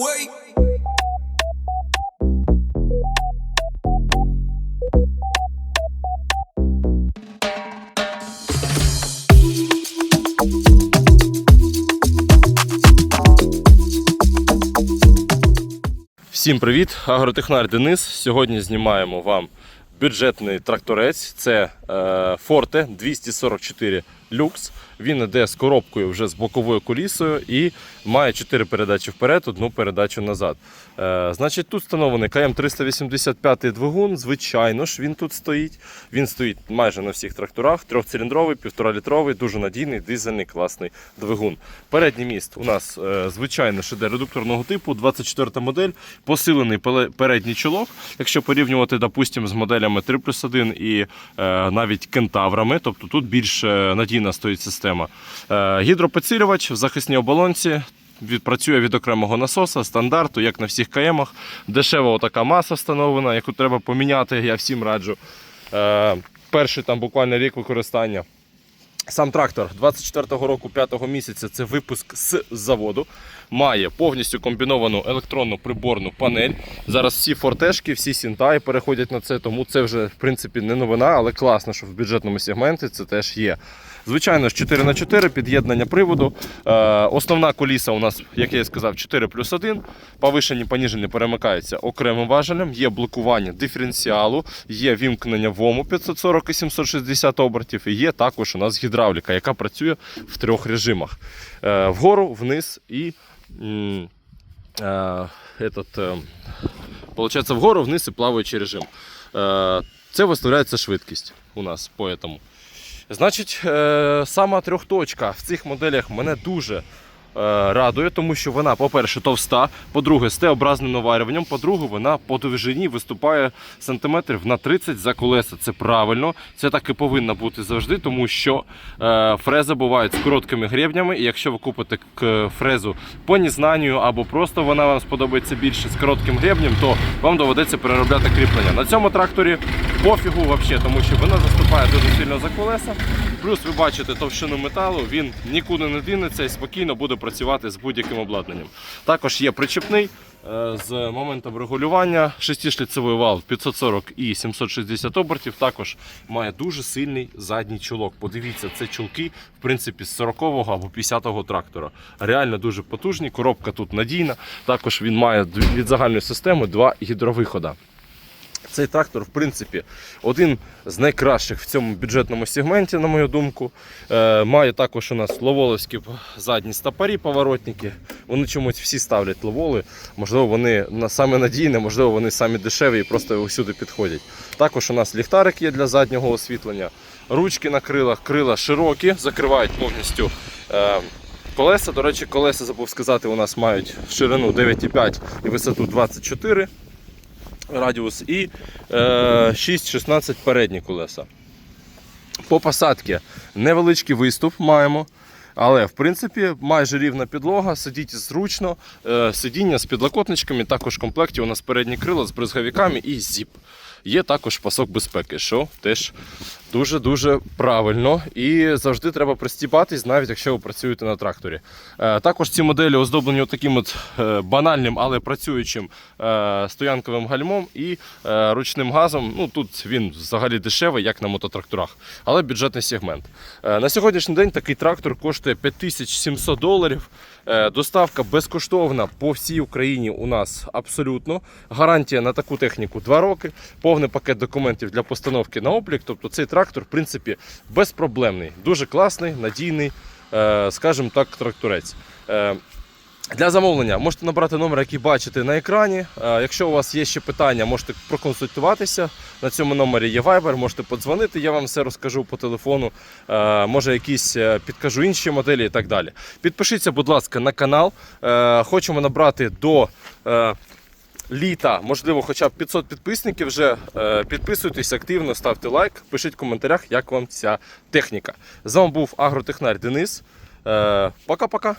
away. Всім привіт! Агротехнар Денис. Сьогодні знімаємо вам бюджетний тракторець. Це е, Forte 244 Lux. Він іде з коробкою вже з боковою колісою і має 4 передачі вперед, одну передачу назад. Е, значить, тут встановлений КМ 385 двигун. Звичайно ж, він тут стоїть. Він стоїть майже на всіх тракторах. Трьохциліндровий, півторалітровий, дуже надійний, дизельний, класний двигун. Передній міст у нас, е, звичайно, ж іде редукторного типу, 24 модель, посилений передній чолок. Якщо порівнювати, допустимо, з моделями 3 плюс 1 і е, навіть кентаврами, тобто тут більш е, надійна стоїть система. Гідропоцілювач в захисній оболонці. Відпрацює від окремого насоса, стандарту, як на всіх КМах. Дешева така маса встановлена, яку треба поміняти, я всім раджу. Е, перший там буквально рік використання. Сам трактор 24-го року 5-го місяця це випуск з заводу. Має повністю комбіновану електронну приборну панель. Зараз всі фортешки, всі сінтаї переходять на це, тому це вже в принципі не новина, але класно, що в бюджетному сегменті це теж є. Звичайно ж, 4х4 під'єднання приводу. Е, основна коліса у нас, як я і сказав, 4 плюс 1. Повишені, поніжені перемикаються окремим важелем. Є блокування диференціалу, є вімкнення ВОМу 540 і 760 обертів. І є також у нас гідравліка, яка працює в трьох режимах: Е, вгору, вниз і. Этот, получается, Получається, вгору, вниз і плаваючий режим. Е, Це виставляється швидкість у нас по этому. Значить, е, сама трьохточка в цих моделях мене дуже радує, тому що вона, по-перше, товста, по-друге, з Т-образним наварюванням, по-друге, вона по довжині виступає сантиметрів на 30 за колеса. Це правильно, це так і повинно бути завжди, тому що е, фрези бувають з короткими гребнями, і якщо ви купите к- фрезу по незнанню або просто вона вам сподобається більше з коротким гребнем, то вам доведеться переробляти кріплення. На цьому тракторі пофігу взагалі, тому що вона заступає дуже сильно за колеса. Плюс ви бачите товщину металу, він нікуди не дінеться і спокійно буде працювати з будь-яким обладнанням. Також є причепний е, з моментом регулювання. Шестишліцевий вал 540 і 760 обертів. Також має дуже сильний задній чолок. Подивіться, це чолки в принципі з 40-го або 50-го трактора. Реально дуже потужні. Коробка тут надійна. Також він має від загальної системи два гідровихода. Цей трактор, в принципі, один з найкращих в цьому бюджетному сегменті, на мою думку. Е, має також у нас ловоловські задні стопорі, поворотники. Вони чомусь всі ставлять ловоли. Можливо, вони саме надійні, можливо, вони самі дешеві і просто усюди підходять. Також у нас ліхтарик є для заднього освітлення, ручки на крилах, крила широкі, закривають повністю. Е, Колеса, до речі, колеса забув сказати, у нас мають ширину 9,5 і висоту 24 радіус і е, 6-16 передні колеса. По посадці невеличкий виступ маємо. Але в принципі майже рівна підлога, сидіть зручно, е, сидіння з підлокотничками, також в комплекті у нас передні крила з бризговиками і зіп. Є також пасок безпеки, що теж дуже-дуже правильно. І завжди треба пристібатись, навіть якщо ви працюєте на тракторі. Е, Також ці моделі оздоблені таким от е, банальним, але працюючим стоянковим гальмом і ручним газом. Ну тут він взагалі дешевий, як на мототракторах, але бюджетний сегмент. На сьогоднішній день такий трактор коштує 5700 доларів. Е, Доставка безкоштовна по всій Україні у нас абсолютно. Гарантія на таку техніку 2 роки, повний пакет документів для постановки на облік. Тобто цей трактор, в принципі, безпроблемний, дуже класний, надійний, е, скажімо так, тракторець. Для замовлення можете набрати номер, який бачите на екрані. Е, Якщо у вас є ще питання, можете проконсультуватися. На цьому номері є Viber, можете подзвонити, я вам все розкажу по телефону. Е, Може, якісь е, підкажу інші моделі і так далі. Підпишіться, будь ласка, на канал. Хочемо набрати до. Літа, можливо, хоча б 500 підписників вже підписуйтесь активно, ставте лайк, пишіть в коментарях, як вам ця техніка. З вами був агротехнар Денис. Пока-пока.